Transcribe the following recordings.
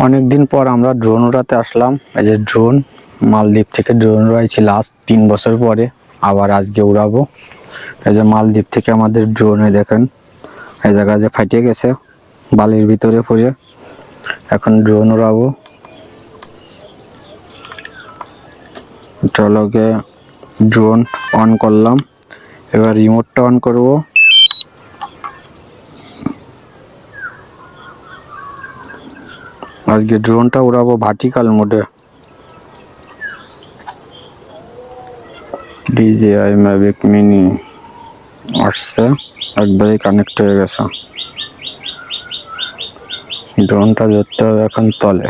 অনেকদিন পর আমরা ড্রোন উড়াতে আসলাম। এই যে ড্রোন মালদ্বীপ থেকে ড্রোন উড়াইছি লাস্ট তিন বছর পরে। আবার আজকে উড়াবো। এই যে মালদ্বীপ থেকে আমাদের ড্রোনে দেখেন, এই জায়গায় যে ফাটিয়ে গেছে, বালির ভিতরে পড়ে এখন ড্রোন উড়াবো। চলোকে ড্রোন অন করলাম। এবার রিমোটটা অন করব। আজকে ড্রোনটা উড়াবো ভার্টিক্যাল মোডে। ডিজিআই ম্যাভিক মিনি আসছে। একবারেই কানেক্ট হয়ে গেছে। ড্রোনটা ধরতে হবে এখন তলে।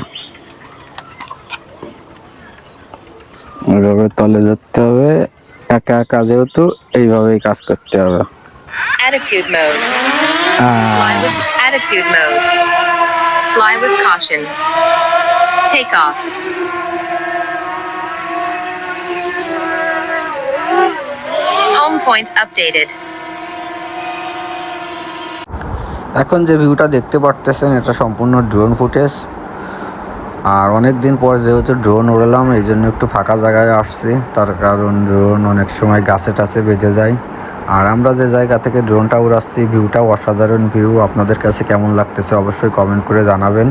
এভাবে তলে ধরতে হবে। একা একা যেহেতু এইভাবেই কাজ করতে হবে। Attitude mode. with attitude mode. Fly with caution. Take off. Home point updated. এখন যে ভিউটা দেখতে পারতেছেন, এটা সম্পূর্ণ ড্রোন ফুটেজ আর অনেক দিন পর যেহেতু ড্রোন উড়ালাম, এই জন্য একটু ফাঁকা জায়গায় আসছি তার কারণ ড্রোন অনেক সময় গাছে টাছে বেঁধে যায় আর আমরা যে জায়গা থেকে ড্রোনটা উড়াচ্ছি, ভিউটাও অসাধারণ ভিউ। আপনাদের কাছে কেমন লাগতেছে অবশ্যই কমেন্ট করে জানাবেন।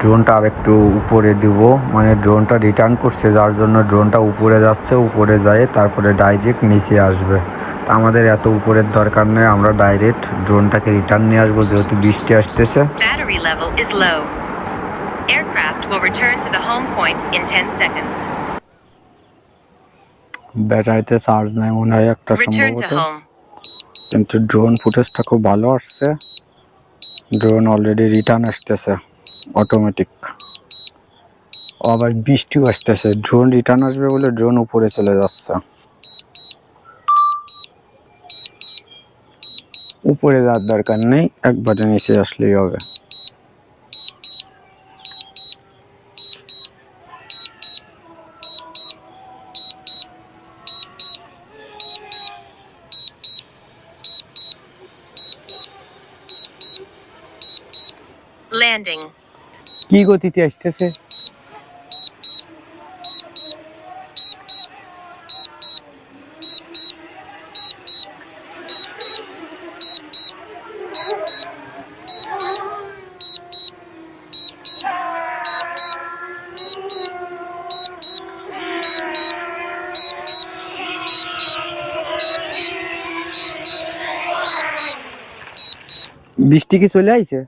ড্রোনটা আর একটু উপরে দিব। মানে ড্রোনটা রিটার্ন করছে, যার জন্য ড্রোনটা উপরে যাচ্ছে, উপরে যায়, তারপরে ডাইরেক্ট নিচে আসবে। তা আমাদের এত উপরের দরকার নেই, আমরা ডাইরেক্ট ড্রোনটাকে রিটার্ন নিয়ে আসব, যেহেতু বৃষ্টি আসতেছে. Aircraft will return to the home point in 10 seconds. ব্যাটারিতে চার্জ নাই মনে হয় একটা সম্ভবত। কিন্তু ড্রোন ফুটেজটা খুব ভালো আসছে। ড্রোন অলরেডি রিটার্ন আসতেছে অটোমেটিক আবার বৃষ্টিও আসতেছে। ড্রোন রিটার্ন আসবে বলে ড্রোন উপরে চলে যাচ্ছে। উপরে যাওয়ার দরকার নেই একবারে নিচে আসলেই হবে। Landing. কি গতিতে আসতেছে বৃষ্টি কি চলে আইছে